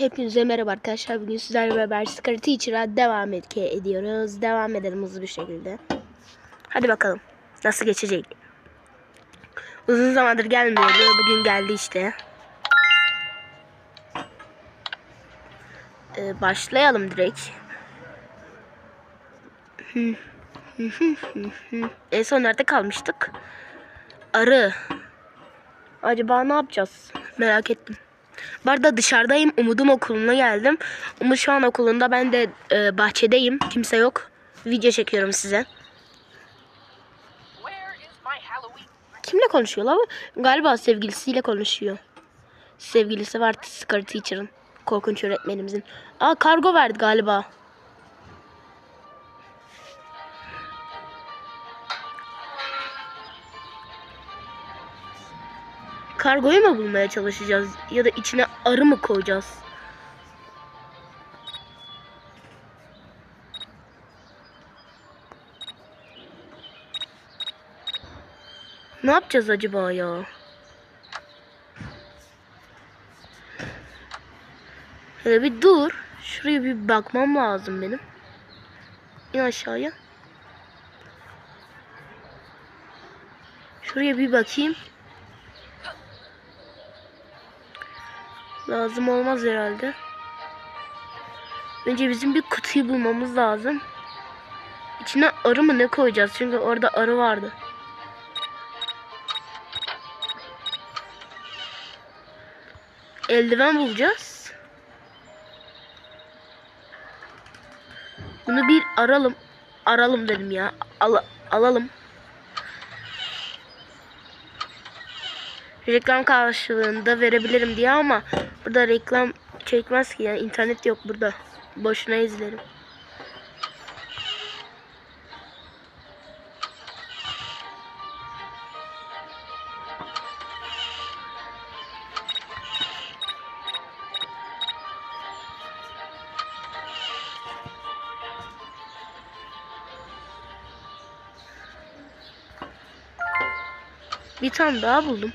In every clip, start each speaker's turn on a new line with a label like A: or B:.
A: Hepinize merhaba arkadaşlar. Bugün sizlerle beraber Scary Teacher'a devam et ediyoruz. Devam edelim hızlı bir şekilde. Hadi bakalım. Nasıl geçecek? Uzun zamandır gelmiyordu. Bugün geldi işte. Ee, başlayalım direkt. en son nerede kalmıştık? Arı. Acaba ne yapacağız? Merak ettim. Bu arada dışarıdayım. Umut'un okuluna geldim. Umut şu an okulunda. Ben de e, bahçedeyim. Kimse yok. Video çekiyorum size. Kimle konuşuyor lan? Galiba sevgilisiyle konuşuyor. Sevgilisi var Scary Teacher'ın. Korkunç öğretmenimizin. Aa kargo verdi galiba. Kargoyu mu bulmaya çalışacağız? Ya da içine arı mı koyacağız? Ne yapacağız acaba ya? Hele bir dur. Şuraya bir bakmam lazım benim. İn aşağıya. Şuraya bir bakayım. Lazım olmaz herhalde. Önce bizim bir kutuyu bulmamız lazım. İçine arı mı ne koyacağız? Çünkü orada arı vardı. Eldiven bulacağız. Bunu bir aralım. Aralım dedim ya. Al alalım. Reklam karşılığında verebilirim diye ama burada reklam çekmez ki yani internet yok burada. Boşuna izlerim. Bir tane daha buldum.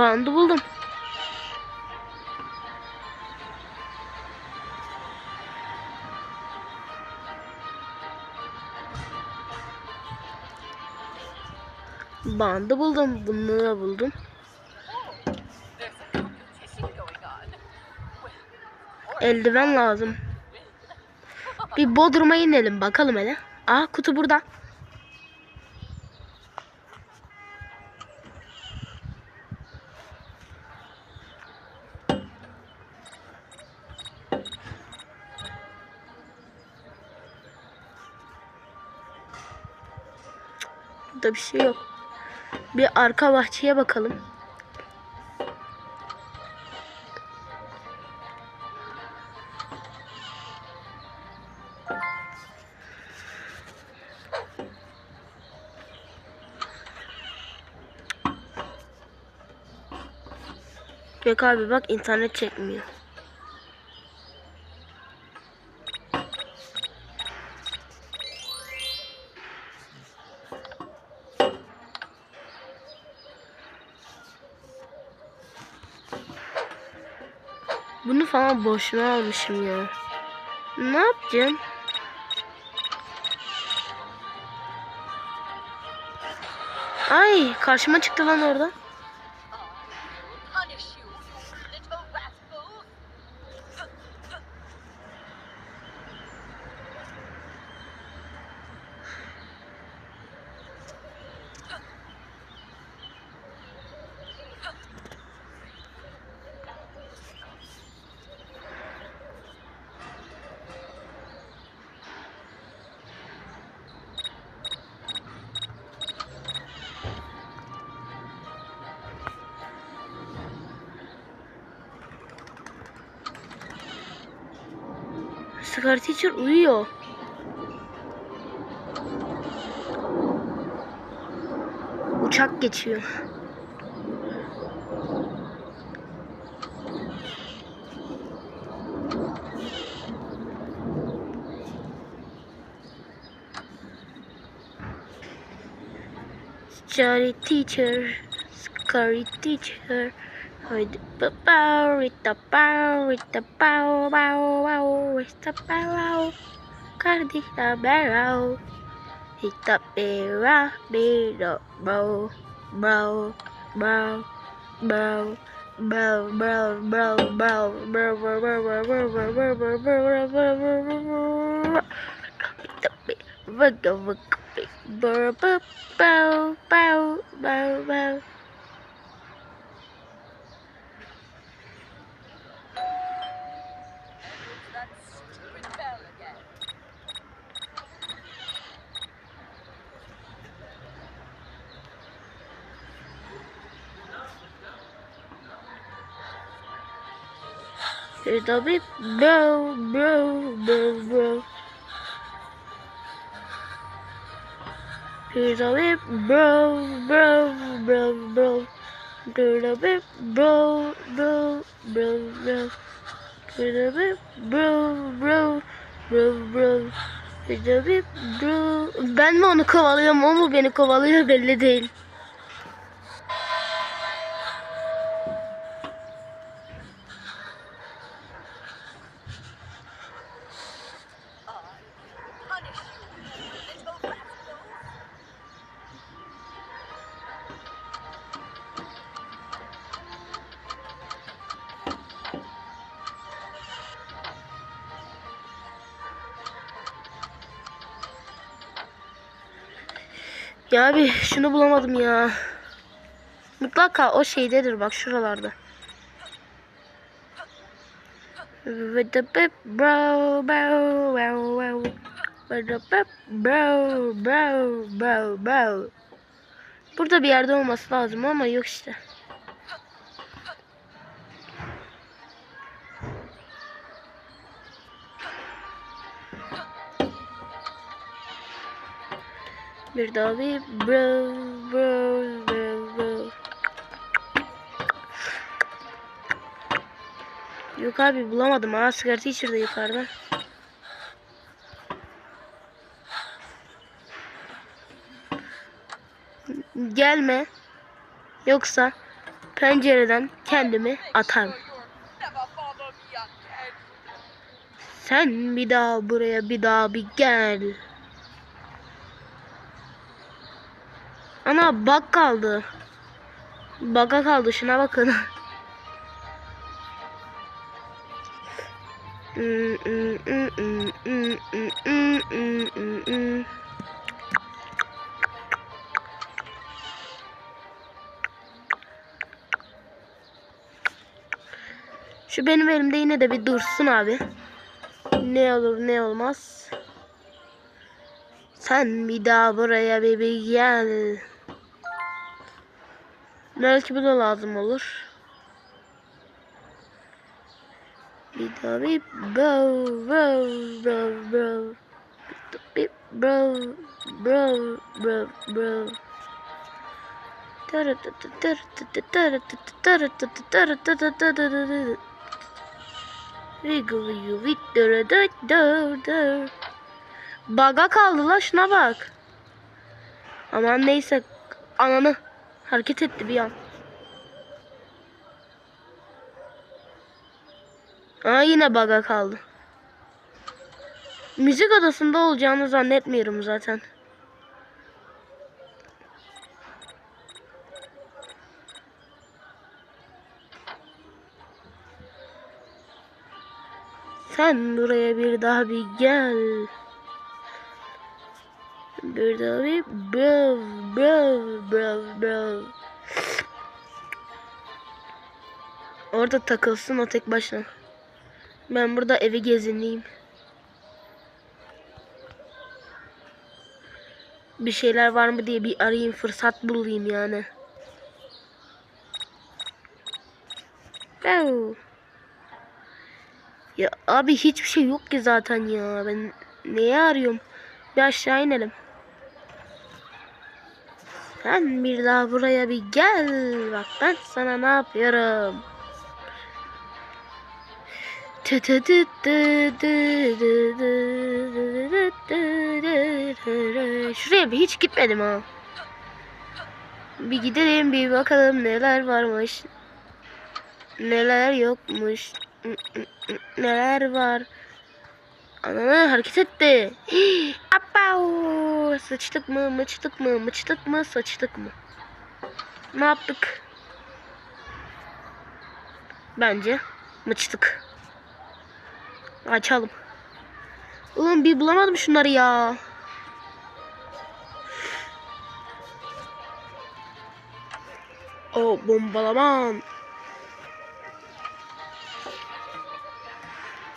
A: Bandı buldum. Bandı buldum. Da buldum. Eldiven lazım. Bir Bodrum'a inelim bakalım hele. Aa kutu burada. Burada bir şey yok. Bir arka bahçeye bakalım. Yok abi bak internet çekmiyor. Bunu falan boşuna almışım ya. Ne yapacağım? Ay karşıma çıktı lan orada. Scar Teacher uyuyor. uçak geçiyor. Scary teacher, scary teacher. With the bow, with the bow, with the bow, bow, bow, with the bow, cardi the barrel. Hit the barrel, barrel, bro, bro, bro, bro. Bro, bro, bro, bro, bro, bro, bro, bro, bro, bro, bro, bro, bro, bro, bro, bro, bro. A bit bro, bro, bro, bro. Here's a bit bro, bro, bro, bro. Here's a bit bro, bro, bro, bro. Here's a bit bro, bro, bro, bro. Here's a bit bro. Ben mi onu kovalıyorum, o mu beni kovalıyor belli değil. Ya abi şunu bulamadım ya. Mutlaka o şeydedir bak şuralarda. Bro bro bro bro bro bro bro Burada bir yerde olması lazım ama yok işte. Bir daha bir bro bro bro bro. Yok abi bulamadım ha sigara de yukarıda. Gelme. Yoksa pencereden kendimi atarım. Sen bir daha buraya bir daha bir gel. Ana bak kaldı. Baga kaldı şuna bakın. Şu benim elimde yine de bir dursun abi. Ne olur ne olmaz. Sen bir daha buraya bir gel. Belki bu da lazım olur. Daha bir bro bro bro bro. Bir bro bro bro bro. Baga kaldı la şuna bak. Aman neyse ananı hareket etti bir an. Aa yine baga kaldı. Müzik odasında olacağını zannetmiyorum zaten. Sen buraya bir daha bir gel. Bir daha bir bro bro bro bro. Orada takılsın o tek başına. Ben burada evi gezineyim. Bir şeyler var mı diye bir arayayım fırsat bulayım yani. Ya abi hiçbir şey yok ki zaten ya. Ben neye arıyorum? Bir aşağı inelim. Sen bir daha buraya bir gel. Bak ben sana ne yapıyorum. Şuraya bir hiç gitmedim ha. Bir gidelim bir bakalım neler varmış. Neler yokmuş. Neler var. Ananı hareket etti. Apau! Sıçtık mı, mıçtık mı, mıçtık mı, saçtık mı? Ne yaptık? Bence mıçtık. Açalım. Oğlum bir bulamadım şunları ya. O bombalaman.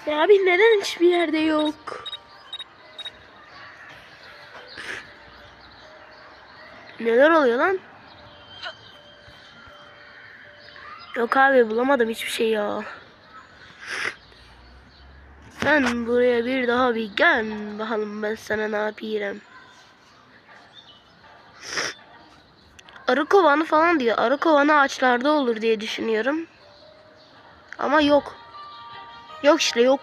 A: Ya abi neden hiçbir yerde yok? Neler oluyor lan? Yok abi bulamadım hiçbir şey ya. Sen buraya bir daha bir gel. Bakalım ben sana ne yapayım. Arı kovanı falan diyor. Arı kovanı ağaçlarda olur diye düşünüyorum. Ama yok. Yok işte yok.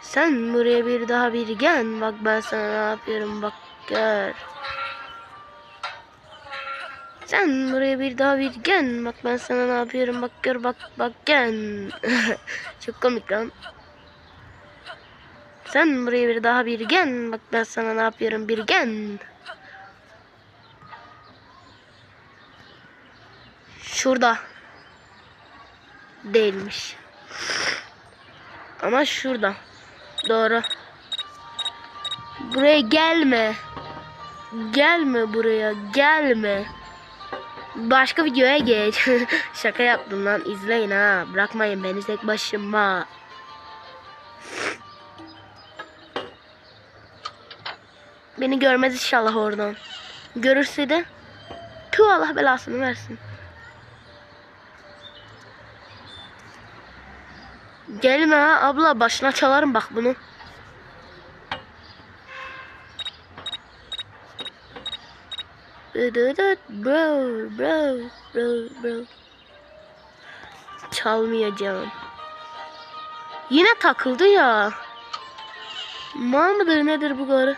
A: Sen buraya bir daha bir gel. Bak ben sana ne yapıyorum bak gör. Sen buraya bir daha bir gel. Bak ben sana ne yapıyorum bak gör bak bak gel. Çok komik lan. Sen buraya bir daha bir gel. Bak ben sana ne yapıyorum bir gel. Şurada. Değilmiş. Ama şurada. Doğru. Buraya gelme. Gelme buraya. Gelme. Başka videoya geç. Şaka yaptım lan. İzleyin ha. Bırakmayın beni tek başıma. Beni görmez inşallah oradan. Görürse de tüh Allah belasını versin. Gelme ha abla başına çalarım bak bunu. Bro, bro, bro, bro. Çalmayacağım. Yine takıldı ya. Mal mıdır nedir bu garı?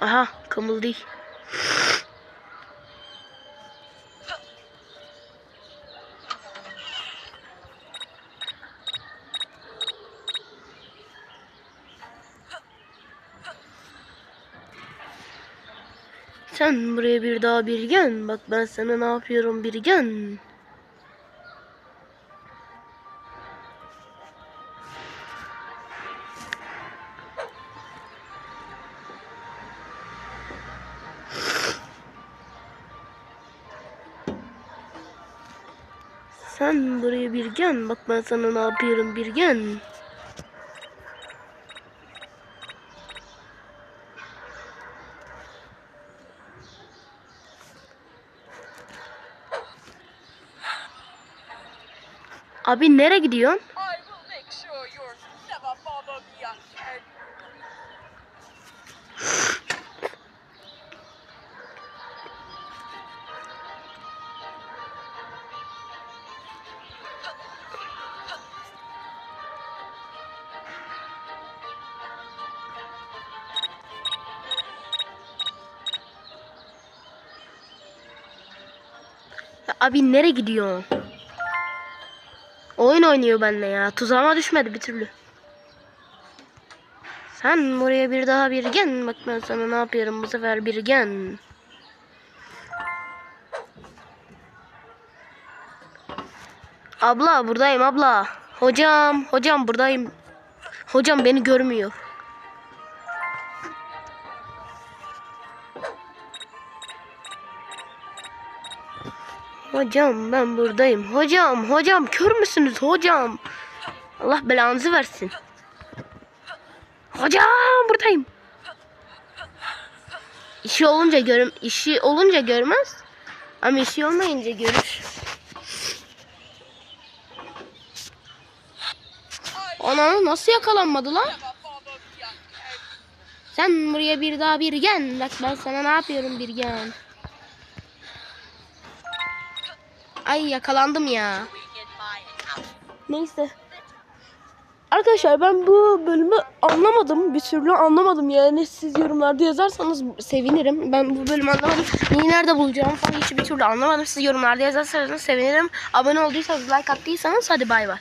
A: Aha kımıldı. Sen buraya bir daha bir gel. Bak ben sana ne yapıyorum bir gel. Buraya bir gel. Bak ben sana ne yapıyorum bir gel. Abi nereye gidiyorsun? Abi nereye gidiyorsun? Oyun oynuyor benimle ya. Tuzağıma düşmedi bir türlü. Sen buraya bir daha bir gel. Bak ben sana ne yapıyorum bu sefer bir gel. Abla buradayım abla. Hocam hocam buradayım. Hocam beni görmüyor. Hocam ben buradayım. Hocam hocam kör müsünüz hocam? Allah belanızı versin. Hocam buradayım. İşi olunca görüm işi olunca görmez. Ama şey olmayınca görür. Ana nasıl yakalanmadı lan? Sen buraya bir daha bir gen. Bak ben sana ne yapıyorum bir gen. Ay yakalandım ya. Neyse. Arkadaşlar ben bu bölümü anlamadım. Bir türlü anlamadım yani. Siz yorumlarda yazarsanız sevinirim. Ben bu bölümü anlamadım. Neyi nerede bulacağım falan hiç bir türlü anlamadım. Siz yorumlarda yazarsanız sevinirim. Abone olduysanız, like attıysanız hadi bay bay.